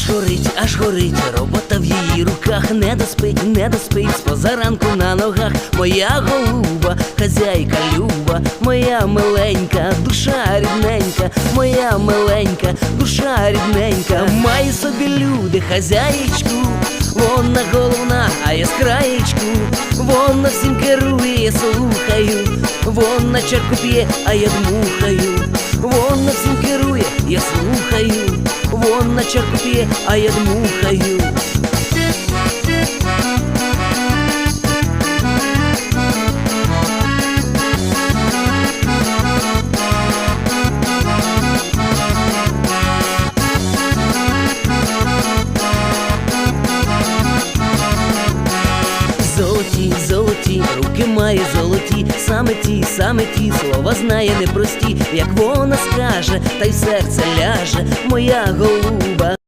Аж горить, аж горить, робота в її руках не доспить, не доспить, позаранку на ногах. Моя голуба, хазяйка люба, моя миленька, душа рідненька, моя миленька, душа рідненька, має собі люди, хазяєчку, вона головна, а я з краєчку, вона всім керує, я слухаю, вона чарку п'є, а я дмухаю, вона всім керує, я слухаю, п'є, а я дмухаю. Золоті, золоті, руки має золоті, саме ті, саме ті слова знає непрості, як вона скаже, та й серце ляже, моя голуба,